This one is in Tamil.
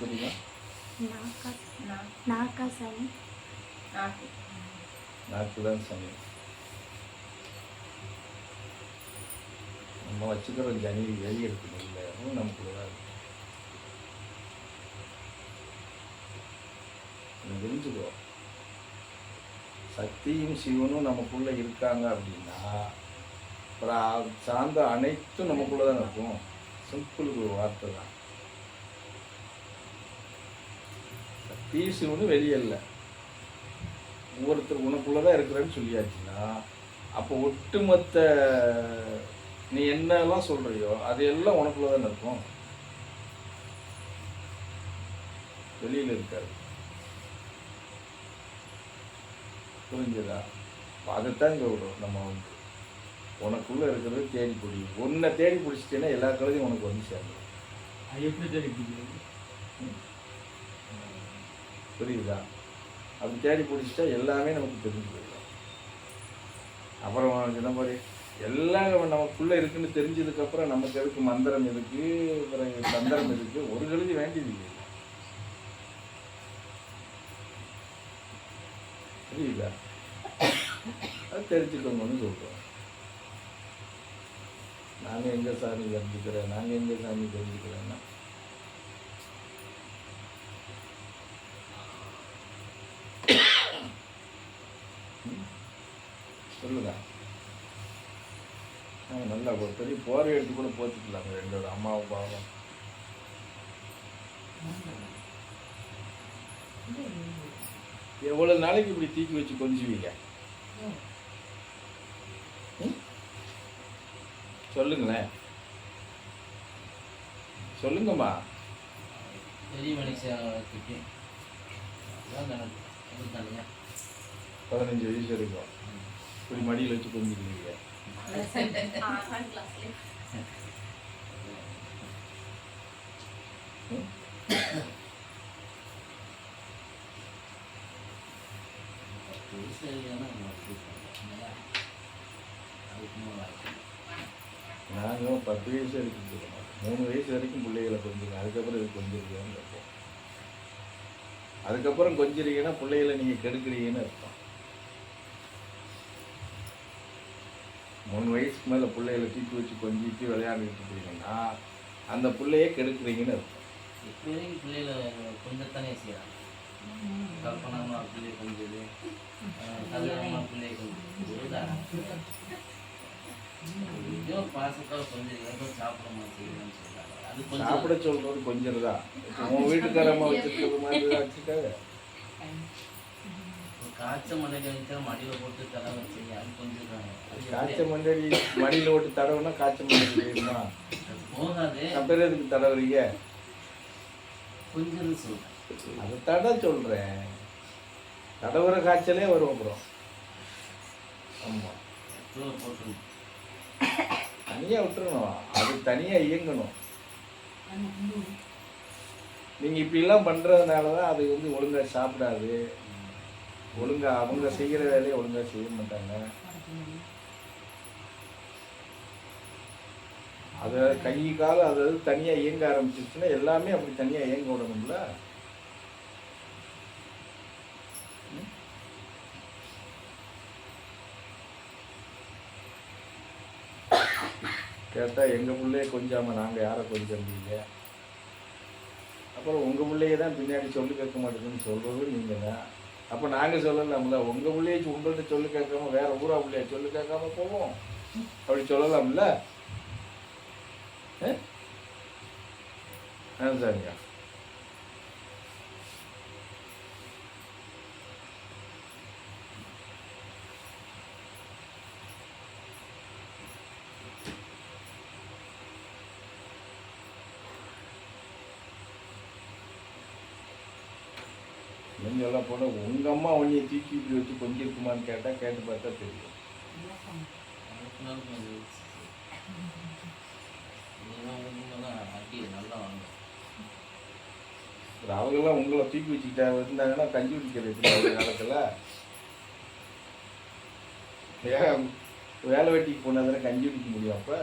தெரியுமா? நாக்கா நாக்கா தான் நம்ம வச்சுக்கிற ஜனி வெளியே இருக்குது இல்லை அதுவும் நமக்குள்ள தான் நம்ம சக்தியும் சிவனும் நமக்குள்ள இருக்காங்க அப்படின்னா அப்புறம் சார்ந்த அனைத்தும் நமக்குள்ள தான் இருக்கும். சிம்பிள் ஒரு வார்த்தை தான். சக்தி சிவனும் வெளியே இல்லை ஒவ்வொருத்தர் உனக்குள்ள தான் இருக்கிறேன்னு சொல்லியாச்சுன்னா அப்போ ஒட்டுமொத்த நீ என்னெல்லாம் சொல்றியோ அது எல்லாம் உனக்குள்ள தானே இருக்கும். வெளியில் இருக்காது புரிஞ்சுதா? அதைத்தான் விடுறோம் நம்ம வந்து உனக்குள்ள இருக்கிறது தேடி பிடி. உன்னை தேடி பிடிச்சிட்டேன்னா எல்லா கழுதையும் உனக்கு வந்து அது எப்படி தேடி பிடிக்கிறது? புரியுதா? அப்படி தேடி பிடிச்சிட்டா எல்லாமே நமக்கு தெரிஞ்சு போயிடும் அப்புறம் சொன்ன மாதிரி எல்லாம் நமக்குள்ளே நமக்குள்ள இருக்குன்னு தெரிஞ்சதுக்கப்புறம் நமக்கு எதுக்கு மந்திரம் இருக்கு? பிறகு தந்திரம் இருக்கு. ஒரு கழுதி வேண்டியது இல்லை. புரியுதா? அது தெரிஞ்சுக்கோங்கன்னு சொல்கிறோம் நாங்கள் எங்கள் சாமி தெரிஞ்சுக்கிறேன் நாங்கள் எங்கள் சாமி தெரிஞ்சுக்கிறேன்னா சொல்லுங்க. நாங்கள் நல்லா ஒரு பெரிய போரை எடுத்து கூட போச்சுக்கலாம் ரெண்டோட அம்மாவும் பாவம். எவ்வளோ நாளைக்கு இப்படி தூக்கி வச்சு கொஞ்சுவீங்க? சொல்லுங்களேன். சொல்லுங்கம்மா. பெரிய தனியா. பதினஞ்சு வயசு வரைக்கும். இப்படி மடியில் வச்சு கொஞ்சிக்கிறீங்க. நாங்களும் பத்து வயசு வரைக்கும் சொல்ல மாட்டோம் மூணு வயசு வரைக்கும் பிள்ளைகளை கொஞ்சிங்க அதுக்கப்புறம் இது கொஞ்சிருக்கீங்கன்னு இருப்போம் அதுக்கப்புறம் கொஞ்சிருக்கீங்கன்னா பிள்ளைகளை நீங்கள் கெடுக்குறீங்கன்னு அர்த்தம். மூணு வயசுக்கு மேலே பிள்ளைகளை தூக்கி வச்சு கொஞ்சிட்டு விளையாண்டுட்டு இருக்கீங்கன்னா அந்த பிள்ளையே கெடுக்குறீங்கன்னு அர்த்தம். இப்ப வரைக்கும் பிள்ளைகளை கொஞ்சத்தானே செய்யறாங்க. கல்பனாமா பிள்ளை கொஞ்சது கல்யாணமா பிள்ளை கொஞ்சது ஏதோ பாசத்தால் கொஞ்சம் ஏதோ சாப்பிட மாட்டேங்குதுன்னு சொல்றாங்க. அது கொஞ்சம் சாப்பிட சொல்றது கொஞ்சம் தான் உன் வீட்டுக்காரம்மா வச்சிருக்கிறது மாதிரி வச்சுக்காத காய்ச்ச மண்டையில வச்சா மடியில போட்டு தலை வச்சு அது கொஞ்சம் காய்ச்ச? மண்டடி மடியில் ஓட்டு தடவுனா காய்ச்ச தெரியுமா அது போகாது. அப்புறம் எதுக்கு தடவுறீங்க? கொஞ்சம் சொல்றேன். அதை தட சொல்கிறேன் தடவுற காய்ச்சலே வரும் அப்புறம். ஆமாம் கிலோ போட்டு தனியாக விட்டுறணும். அது தனியாக இயங்கணும். நீங்கள் இப்படிலாம் பண்ணுறதுனால தான் அது வந்து ஒழுங்காக சாப்பிடாது. ஒழுங்காக அவங்க செய்கிற வேலையை ஒழுங்காக செய்ய மாட்டாங்க. அதை கை கால் அதாவது தனியாக இயங்க ஆரம்பிச்சிருச்சுன்னா எல்லாமே அப்படி தனியாக இயங்க விடணும்ல? கேட்டால் எங்கள் பிள்ளையே கொஞ்சாமல் நாங்கள் யாரை முடியல அப்புறம் உங்கள் பிள்ளையே தான் பின்னாடி சொல்லி கேட்க மாட்டேங்குன்னு சொல்கிறது நீங்கள் தான் அப்போ நாங்கள் சொல்லலாம்ல உங்கள் பிள்ளையாச்சும் உங்கள்கிட்ட சொல்லி கேட்காம வேற ஊரா பிள்ளையா சொல்லி கேட்காம போவோம். அப்படி சொல்லலாம்ல? ஆ சரிங்க. நீங்க எல்லாம் போட உங்கள் அம்மா உன்னைய தூக்கி இப்படி வச்சு கொஞ்சிருக்குமான்னு கேட்டால் கேட்டு பார்த்தா தெரியும். நல்லா அவங்கெல்லாம் உங்களை தூக்கி வச்சுக்கிட்டா இருந்தாங்கன்னா கஞ்சி குடிக்கிறது அந்த காலத்தில்? ஏன் வேலை வெட்டிக்கு போனால் தானே கஞ்சி குடிக்க முடியும் அப்போ?